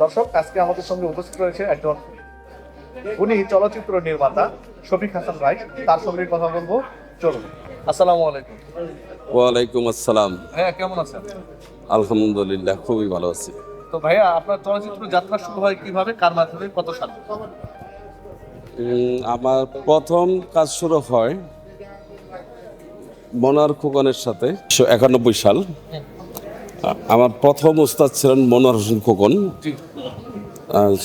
দর্শক আজকে আমাদের সঙ্গে উপস্থিত রয়েছে একজন উনি চলচ্চিত্র নির্মাতা শফিক হাসান রায়। তার সঙ্গে কথা বলব। চলুন। আসসালামু আলাইকুম। ওয়ালাইকুম আসসালাম। হ্যাঁ কেমন আছেন? আলহামদুলিল্লাহ খুবই ভালো আছি। তো ভাইয়া আপনার চলচ্চিত্র যাত্রা শুরু হয় কীভাবে? কার মাধ্যমে? কত সালে? আমার প্রথম কাজ শুরু হয় মনার খোকনের সাথে। একানব্বই সাল। আমার প্রথম উস্তাদ ছিলেন মনোহর হোসেন খোকন।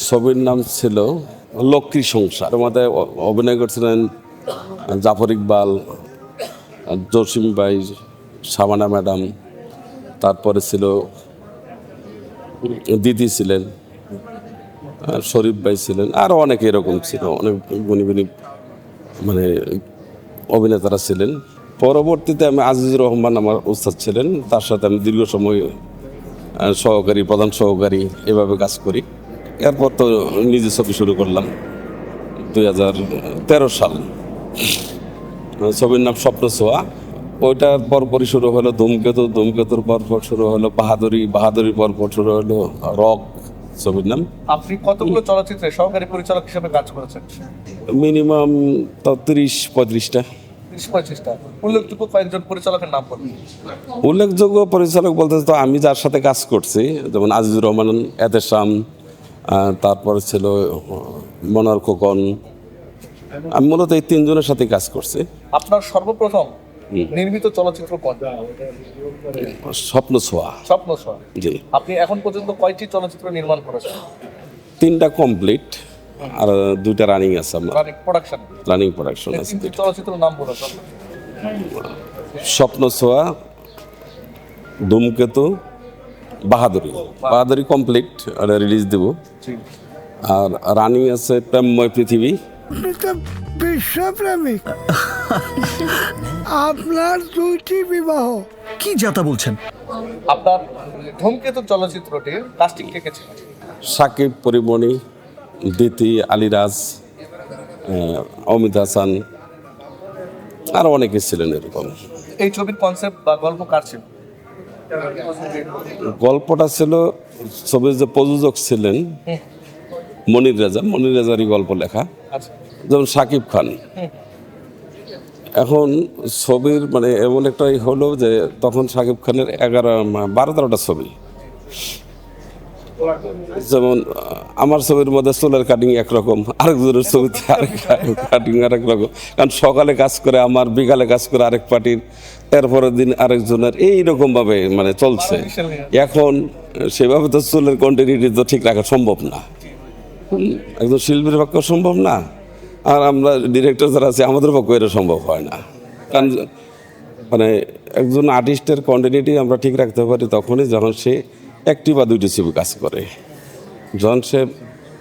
ছবির নাম ছিল লক্ষ্মী সংসার। মধ্যে অভিনয় করছিলেন জাফর ইকবাল জসিম ভাই সাবানা ম্যাডাম তারপরে ছিল দিদি ছিলেন শরীফ ভাই ছিলেন আরও অনেকে এরকম ছিল অনেক গুণী গুণী মানে অভিনেতারা ছিলেন। পরবর্তীতে আমি আজিজুর রহমান আমার উস্তাদ ছিলেন। তার সাথে আমি দীর্ঘ সময় সহকারী প্রধান সহকারী এভাবে কাজ করি। এরপর তো নিজে ছবি শুরু করলাম দুই হাজার তেরো সাল। ছবির নাম স্বপ্ন ছোঁয়া। ওইটার পরপরই শুরু হলো ধূমকেতু। ধূমকেতুর পরপর শুরু হলো বাহাদুরি। বাহাদুরির পরপর শুরু হলো রক ছবির নাম। আপনি কতগুলো চলচ্চিত্রে সহকারী পরিচালক হিসেবে কাজ করেছেন? মিনিমাম তো তিরিশ পঁয়ত্রিশটা। তিরিশ পঁয়ত্রিশটা উল্লেখযোগ্য কয়েকজন পরিচালকের নাম বলুন। উল্লেখযোগ্য পরিচালক বলতে তো আমি যার সাথে কাজ করছি যেমন আজিজুর রহমান এতেশাম তারপরে ছিল মনোয়ার খোকন। আমি মূলত এই তিনজনের সাথে কাজ করছি। আপনার সর্বপ্রথম নির্মিত চলচ্চিত্র স্বপ্ন ছোঁয়া। স্বপ্ন ছোঁয়া। জি। আপনি এখন পর্যন্ত কয়টি চলচ্চিত্র নির্মাণ করেছেন? তিনটা কমপ্লিট। আর দুইটা রানিং আছে আমার প্রোডাকশন রানিং প্রোডাকশন আছে নাম স্বপ্ন ছোঁয়া ধূমকেতু বাহাদুরি। বাহাদুরি কমপ্লিট রিলিজ দেব। আর রানিং আছে প্রেমময় পৃথিবী। বিশ্বপ্রেমিক। আপনার দুইটি বিবাহ। কি যাতা বলছেন? আপনার ধূমকেতু চলচ্চিত্রটির কাস্টিং কে কে ছিল? সাকিব পরিমণি দিতি আলিরাজ অমিত হাসান আরও অনেকে ছিলেন এরকম। এই ছবির কনসেপ্ট বা গল্প কার ছিল? গল্পটা ছিল ছবির যে প্রযোজক ছিলেন মনির রাজা মনির রাজারই গল্প লেখা। আচ্ছা। যেমন সাকিব খান। এখন ছবির মানে এমন একটাই হলো যে তখন সাকিব খানের এগারো বারো তেরোটা ছবি। যেমন আমার ছবির মধ্যে চুলের কাটিং একরকম, আরেকজনের ছবিতে আরেক কাটিং আরেক রকম কারণ সকালে কাজ করে, আমার বিকালে কাজ করে আরেক পার্টির, এরপরের দিন আরেকজনের এইরকম ভাবে মানে চলছে। এখন সেভাবে তো চুলের কন্টিনিউটি তো ঠিক রাখা সম্ভব না। একজন শিল্পীর পক্ষে সম্ভব না, আর আমরা ডিরেক্টর যারা আছে, আমাদের পক্ষে এটা সম্ভব হয় না। কারণ মানে একজন আর্টিস্টের কন্টিনিউটি আমরা ঠিক রাখতে পারি তখনই যখন সে একটি বা দুইটি ছবি কাজ করে। যখন সে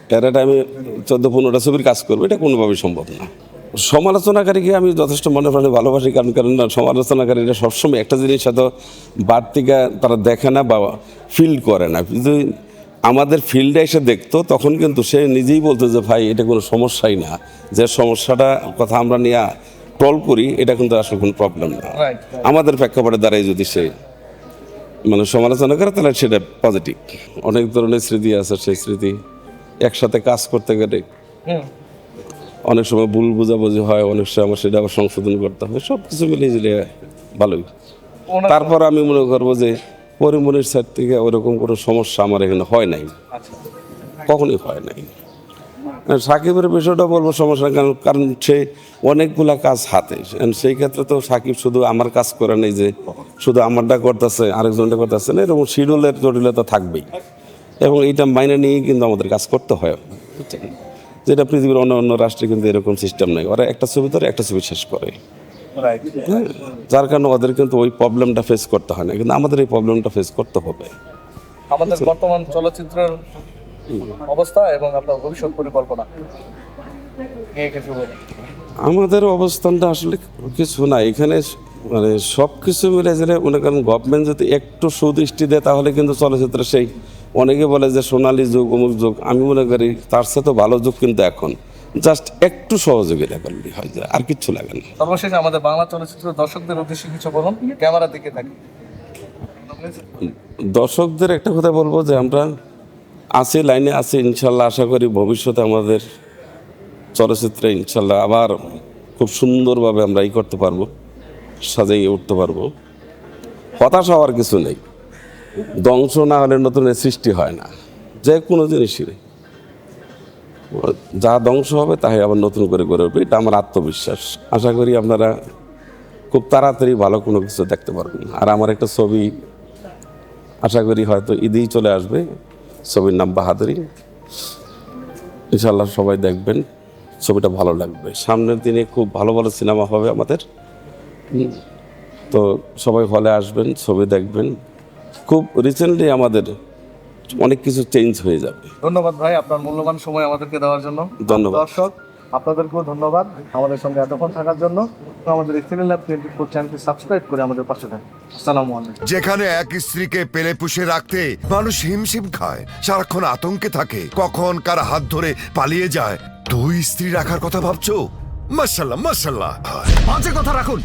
প্যারা টাইমে চোদ্দ পনেরোটা ছবির কাজ করবে এটা কোনোভাবেই সম্ভব না। সমালোচনাকারীকে আমি যথেষ্ট মনে প্রাণে ভালোবাসি কারণ কারণ না সমালোচনাকারীরা সবসময় একটা জিনিস হয়তো বাড়তিকা তারা দেখে না বা ফিল করে না। কিন্তু আমাদের ফিল্ডে এসে দেখতো তখন কিন্তু সে নিজেই বলতো যে ভাই এটা কোনো সমস্যাই না। যে সমস্যাটা কথা আমরা নিয়ে টল করি এটা কিন্তু আসলে কোনো প্রবলেম না। আমাদের প্রেক্ষাপটে দ্বারাই যদি সে মানে সমালোচনা করে তাহলে সেটা পজিটিভ অনেক ধরনের স্মৃতি আছে সেই স্মৃতি একসাথে কাজ করতে গেলে অনেক সময় ভুল বোঝাবুঝি হয় অনেক সময় আমার সেটা আবার সংশোধন করতে হয় সব কিছু মিলিয়ে ঝিলিয়ে ভালোই তারপর আমি মনে করব যে পরিমনির সাইড থেকে ওরকম কোনো সমস্যা আমার এখানে হয় নাই। আচ্ছা। কখনোই হয় নাই। সাকিবের বিষয়টা বলব সমস্যা কারণ কারণ সে অনেকগুলা কাজ হাতে। সেই ক্ষেত্রে তো সাকিব শুধু আমার কাজ করে নেই যে শুধু আমারটা করতেছে আরেকজনটা করতেছে না এরকম শিডিউলের জটিলতা থাকবেই। এবং এইটা মাইনে নিয়েই কিন্তু আমাদের কাজ করতে হয়। যেটা পৃথিবীর অন্য অন্য রাষ্ট্রে কিন্তু এরকম সিস্টেম নেই। ওরা একটা ছবি ধরে একটা ছবি শেষ করে। হ্যাঁ যার কারণে ওদের কিন্তু ওই প্রবলেমটা ফেস করতে হয় না। কিন্তু আমাদের এই প্রবলেমটা ফেস করতে হবে। আমাদের বর্তমান চলচ্চিত্রের অবস্থা এবং আপনার ভবিষ্যৎ পরিকল্পনা? আমাদের অবস্থানটা আসলে কিছু না এখানে মানে সব কিছু মিলে গেলে মনে করেন গভর্নমেন্ট যদি একটু সুদৃষ্টি দেয় তাহলে কিন্তু চলচ্চিত্র সেই অনেকে বলে যে সোনালি যুগ অমুক যুগ আমি মনে করি তার সাথে ভালো যুগ কিন্তু এখন। জাস্ট একটু সহযোগিতা করলে হয় যে আর কিচ্ছু লাগে না। সর্বশেষ আমাদের বাংলা চলচ্চিত্র দর্শকদের উদ্দেশ্যে কিছু বলুন ক্যামেরার দিকে থাকি। দর্শকদের একটা কথা বলব যে আমরা আছে, লাইনে আছে, ইনশাল্লাহ আশা করি ভবিষ্যতে আমাদের চলচ্চিত্রে ইনশাল্লাহ আবার খুব সুন্দরভাবে আমরা ই করতে পারব সাজাইয়ে উঠতে পারব। হতাশ হওয়ার কিছু নেই। ধ্বংস না হলে নতুন সৃষ্টি হয় না। যে কোনো জিনিসই যা ধ্বংস হবে তাই আবার নতুন করে গড়ে উঠবে, এটা আমার আত্মবিশ্বাস। আশা করি আপনারা খুব তাড়াতাড়ি ভালো কোনো কিছু দেখতে পারবেন। আর আমার একটা ছবি আশা করি হয়তো ঈদেই চলে আসবে। ছবির নাম বাহাদুরি। ইনশাল্লাহ সবাই দেখবেন ছবিটা ভালো লাগবে। সামনের দিনে খুব ভালো ভালো সিনেমা হবে আমাদের। তো সবাই হলে আসবেন ছবি দেখবেন। খুব রিসেন্টলি আমাদের অনেক কিছু চেঞ্জ হয়ে যাবে। ধন্যবাদ ভাই আপনার মূল্যবান সময় আমাদেরকে দেওয়ার জন্য। ধন্যবাদ। দর্শক আপনাদেরকেও ধন্যবাদ আমাদের সঙ্গে এতক্ষণ থাকার জন্য। আমাদের এক্সিলেন্ট ল্যাব টোয়েন্টি ফোর চ্যানেলটি সাবস্ক্রাইব করে আমাদের পাশে থাকুন। আসসালামু আলাইকুম। যেখানে এক স্ত্রীকে পেলে পুষে রাখতে মানুষ হিমশিম খায় সারাক্ষণ আতঙ্কে থাকে। কখন কার হাত ধরে পালিয়ে যায় দুই স্ত্রী রাখার কথা ভাবছ? মাসাল্লাহ মাসাল্লাহ পাঁচে কথা রাখুন।